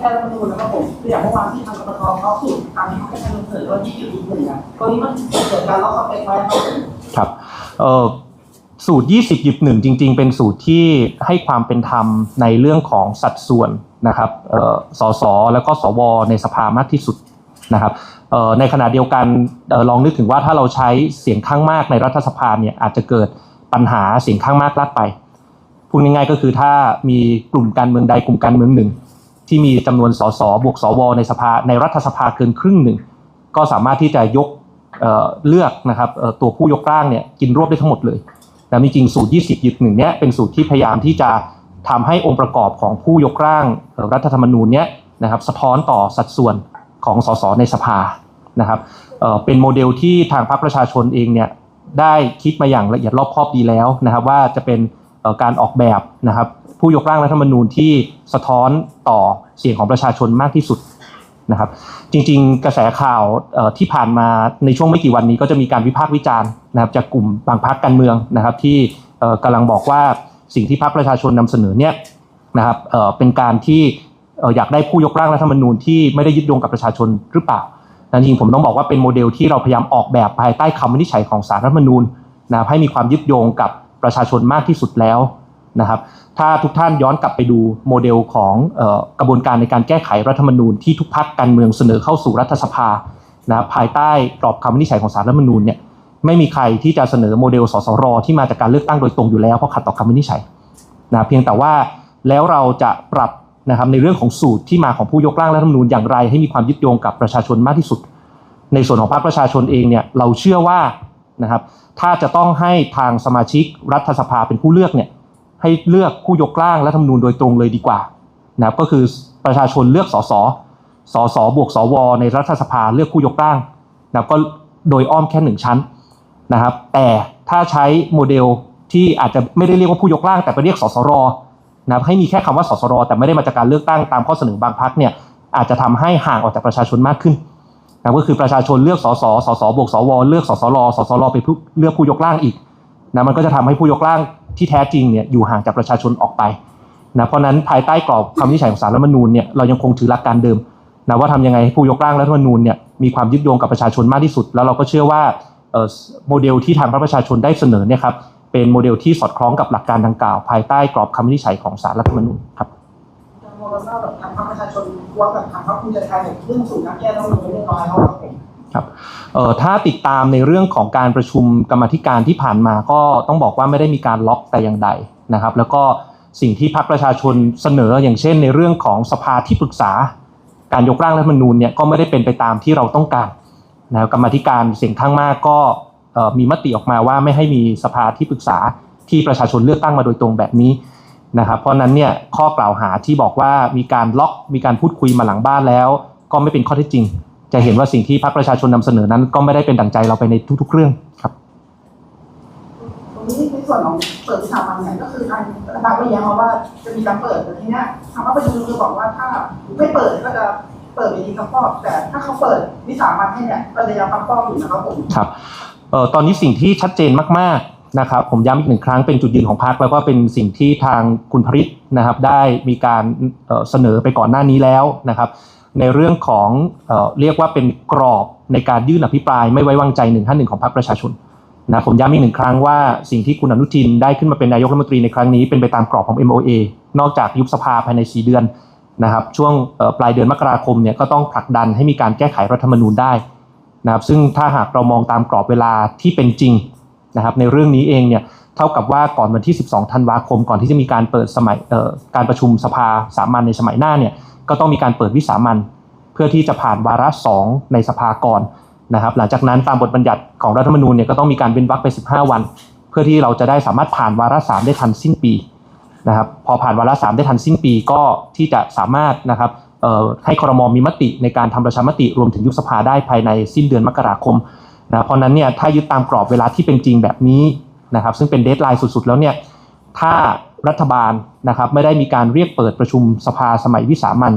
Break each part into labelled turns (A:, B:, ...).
A: แก้รัฐธรรมนูญนะครับผมคืออย่างเมื่อวานที่ทางกรกตเขาสูตรทางนี้เขาแค่นำเสนอว่าที่อยู่อีกหนึ่งอะตรงนี้มันเกิดการล็อกสเปคไว้ครับผม
B: ครับเอ่อสูตร 20หยิบหนึ่งจริง ๆ เป็นสูตรที่ให้ความเป็นธรรมในเรื่องของสัดส่วนนะครับเอ่อสสแล้วก็สวในสภามากที่สุดนะครับเอ่อในขณะเดียวกันเอ่อลองนึกถึงว่าถ้าเราใช้เสียงข้างมากในรัฐสภาเนี่ยอาจจะเกิดปัญหาเสียงข้างมากลัดไปพูดง่ายๆก็คือถ้ามีกลุ่มการเมืองใดกลุ่มการเมืองหนึ่ง ที่มีจำนวนสสบวกสวในสภาในรัฐสภาเกินครึ่งหนึ่ง ก็สามารถที่จะยกเเลือกนะครับตัวผู้ยกร่างเนี่ยกินรวบได้ทั้งหมดเลยแต่จริงๆสูตร 20ยึดหนึ่งเนี่ยเป็นสูตรที่พยายามที่จะทำให้องค์ประกอบของผู้ยกร่างรัฐธรรมนูญเนี่ยนะครับสะท้อนต่อสัดส่วนของสสในสภานะครับเเป็นโมเดลที่ทางพรรคประชาชนเองเนี่ยได้คิดมาอย่างละเอียดรอบคอบดีแล้วนะครับว่าจะเป็น การออกแบบนะครับ ผู้ยกร่างรัฐธรรมนูญที่สะท้อนต่อเสียงของประชาชนมากที่สุดนะครับ จริงๆ กระแสข่าวที่ผ่านมาในช่วงไม่กี่วันนี้ก็จะมีการวิพากษ์วิจารณ์นะครับจากกลุ่มบางพรรคการเมืองนะครับ ที่เอ่อกำลังบอกว่าสิ่งที่พรรคประชาชนนำเสนอเนี่ยนะครับเป็นการที่อยากได้ผู้ยกร่างรัฐธรรมนูญที่ไม่ได้ยึดโยงกับประชาชนหรือเปล่าจริงๆผมต้องบอกว่าเป็นโมเดลที่เราพยายามออกแบบภายใต้คำวินิจฉัยของสารรัฐธรรมนูญนะครับให้มีความยึดโยงกับ ประชาชนมากที่สุดแล้วนะครับ ถ้าทุกท่านย้อนกลับไปดูโมเดลของออกระบวนการในการแก้ไขรัฐธรรมนูญที่ทุกพักการเมืองเสนอเข้าสู่รัฐสภานะภายใต้กรอบคำวินิจฉัยของสารรัฐธรรมนูญเนี่ยไม่มีใครที่จะเสนอโมเดลสสรที่มาจากการเลือกตั้งโดยตรงอยู่แล้วเพราะขัดต่อคำวินิจฉัยนะเพียงแต่ว่าแล้วเราจะปรับนะครับในเรื่องของสูตรที่มาของผู้ยกร่างรัฐธรรมนูญอย่างไร ให้มีความยึดโยงกับประชาชนมากที่สุด ในส่วนของพรรคประชาชนเองเนี่ยเราเชื่อว่า นะครับ ถ้าจะต้องให้ทางสมาชิกรัฐสภาเป็นผู้เลือกเนี่ยให้เลือกผู้ยกร่างรัฐธรรมนูญโดยตรงเลยดีกว่านะครับก็คือประชาชนเลือกสสสสบวกสวในรัฐสภาเลือกผู้ยกร่างนะครับก็โดยอ้อมแค่หนึ่งชั้นนะครับ แต่ถ้าใช้โมเดลที่อาจจะไม่ได้เรียกว่าผู้ยกร่าง แต่ไปเรียกสสรนะครับให้มีแค่คำว่าสสรแต่ไม่ได้มาจากการเลือกตั้งตามข้อเสนอบางพรรคเนี่ยอาจจะทำให้ห่างออกจากประชาชนมากขึ้น นะก็คือประชาชนเลือกสสสสบวกสวเลือกสสรสสรไปเลือกผู้ยกร่างอีกนะมันก็จะทำให้ผู้ยกร่างที่แท้จริงเนี่ยอยู่ห่างจากประชาชนออกไปนะเพราะนั้นภายใต้กรอบคำวินิจฉัยของสารรัฐธรรมนูญเนี่ยเรายังคงถือหลักการเดิมนะว่าทำยังไงให้ผู้ยกร่างรัฐมนูญเนี่ยมีความยึดโยงกับประชาชนมากที่สุด แล้วเราก็เชื่อว่าเอ่อโมเดลที่ทางพรรคประชาชนได้เสนอเนี่ยครับเป็นโมเดลที่สอดคล้องกับหลักการดังกล่าว ภายใต้กรอบคำวินิจฉัยของสารรัฐธรรมนูญครับ
A: จะมองว่าแบบทางพรรคประชาชนว่าแบบทางพรรคภูมิใจไทยเนี่ยเรื่องสูตรการแก้รัฐธรรมนูญไปเรียบร้อยแล้วครับผม
B: ครับเอ่อถ้าติดตามในเรื่องของการประชุมกรรมธิการที่ผ่านมาก็ต้องบอกว่าไม่ได้มีการล็อกแต่อย่างใดนะครับ แล้วก็สิ่งที่พรรคประชาชนเสนออย่างเช่น ในเรื่องของสภาที่ปรึกษา การยกร่างรัฐมนูญเนี่ยก็ไม่ได้เป็นไปตามที่เราต้องการนะรกรรมธิการเสียงข้างมากก็มีมติออกมาว่าไม่ให้มีสภาที่ปรึกษาที่ประชาชนเลือกตั้งมาโดยตรงแบบนี้ นะครับเพราะฉะนั้นเนี่ยข้อกล่าวหาที่บอกว่ามีการล็อกมีการพูดคุยมาหลังบ้านแล้ว ก็ไม่เป็นข้อเท็จจริง จะเห็นว่าสิ่งที่พรรคประชาชนนำเสนอนั้นก็ไม่ได้เป็นดั่งใจเราไปในทุก ๆ เรื่องครับ
A: ตรงนี้ในส่วนของเปิดวิสามันเนี่ยก็คือทางรัฐบาลก็แย้งมาว่าจะมีการเปิดแต่ทีเนี้ยทางพรรคประชาชนคือบอกว่าถ้าไม่เปิดก็จะเปิดเวทีคำฟอกแต่ถ้าเขาเปิดวิสามันให้เนี่ยก็จะยังคำฟอกอยู่นะครับผม
B: ครับเอ่อตอนนี้สิ่งที่ชัดเจนมากๆ นะครับผมย้ำอีกหนึ่งครั้งเป็นจุดยืนของพรรคแล้วก็เป็นสิ่งที่ทางคุณพริษนะครับได้มีการเสนอไปก่อนหน้านี้แล้วนะครับ ในเรื่องของเอเรียกว่าเป็นกรอบในการยื่นอภิปรายไม่ไว้วางใจหนึ่งท่านหนึ่งของพรรคประชาชนนะผมย้ำอีกหนึ่งครั้งว่าสิ่งที่คุณอนุทินได้ขึ้นมาเป็นนายกรัฐมนตรีในครั้งนี้เป็นไปตามกรอบของ MOA นอกจากยุบสภาภายใน 4 เดือนนะครับช่วงปลายเดือนมกราคมเนี่ยก็ต้องผลักดันให้มีการแก้ไขรัฐธรรมนูญได้นะครับซึ่งถ้าหากเรามองตามกรอบเวลาที่เป็นจริง นะครับในเรื่องนี้เองเนี่ยเท่ากับว่าก่อนวันที่ 12 ธันวาคม ก่อนที่จะมีการเปิดสมัยการประชุมสภาสามัญในสมัยหน้าเนี่ยก็ต้องมีการเปิดวิสามันเพื่อที่จะผ่านวาระ 2 ในสภาก่อนนะครับ หลังจากนั้นตามบทบัญญัติของรัฐธรรมนูญเนี่ยก็ต้องมีการเว้นวรรคไป 15 วัน เพื่อที่เราจะได้สามารถผ่านวาระ 3 ได้ทันสิ้นปีนะครับพอผ่านวาระสามได้ทันสิ้นปีก็ที่จะสามารถนะครับให้ครมมีมติในการทำประชามติรวมถึงยุบสภาได้ภายในสิ้นเดือนมกราคม นะเพราะนั้นเนี่ยถ้ายึดตามกรอบเวลาที่เป็นจริงแบบนี้นะครับ ซึ่งเป็นเดทไลน์สุดๆ แล้วเนี่ยถ้ารัฐบาลนะครับไม่ได้มีการเรียกเปิดประชุมสภาสมัยวิสามัน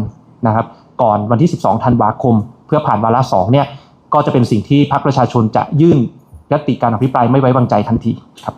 B: นะครับ ก่อนวันที่ 12 ธันวาคม เพื่อผ่านวาระสองเนี่ยก็จะเป็นสิ่งที่พรรคประชาชนจะยื่นยติการอภิปรายไม่ไว้วางใจทันทีครับ